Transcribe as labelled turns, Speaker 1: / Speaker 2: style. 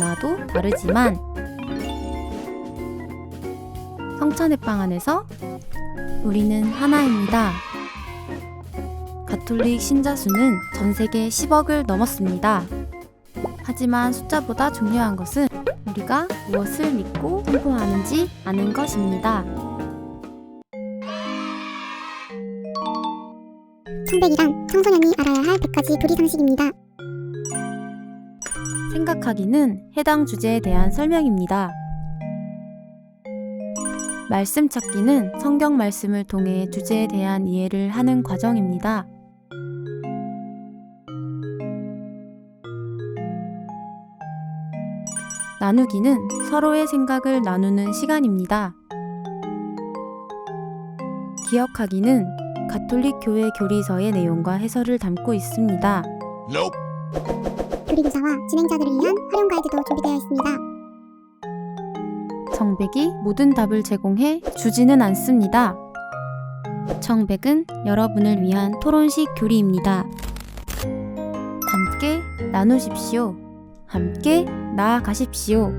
Speaker 1: 문화도 다르지만 성찬의 빵 안에서 우리는 하나입니다. 가톨릭 신자 수는 전 세계 10억을 넘었습니다. 하지만 숫자보다 중요한 것은 우리가 무엇을 믿고 선포하는지 아는 것입니다.
Speaker 2: 청백이란 청소년이 알아야 할 100가지 교리 상식입니다.
Speaker 1: 생각하기는 해당 주제에 대한 설명입니다. 말씀 찾기는 성경 말씀을 통해 주제에 대한 이해를 하는 과정입니다. 나누기는 서로의 생각을 나누는 시간입니다. 기억하기는 가톨릭 교회 교리서의 내용과 해설을 담고 있습니다.
Speaker 3: Nope.
Speaker 2: 교리교사와 진행자들을 위한 활용 가이드도 준비되어 있습니다.
Speaker 1: 청백이 모든 답을 제공해 주지는 않습니다. 청백은 여러분을 위한 토론식 교리입니다. 함께 나누십시오. 함께 나아가십시오.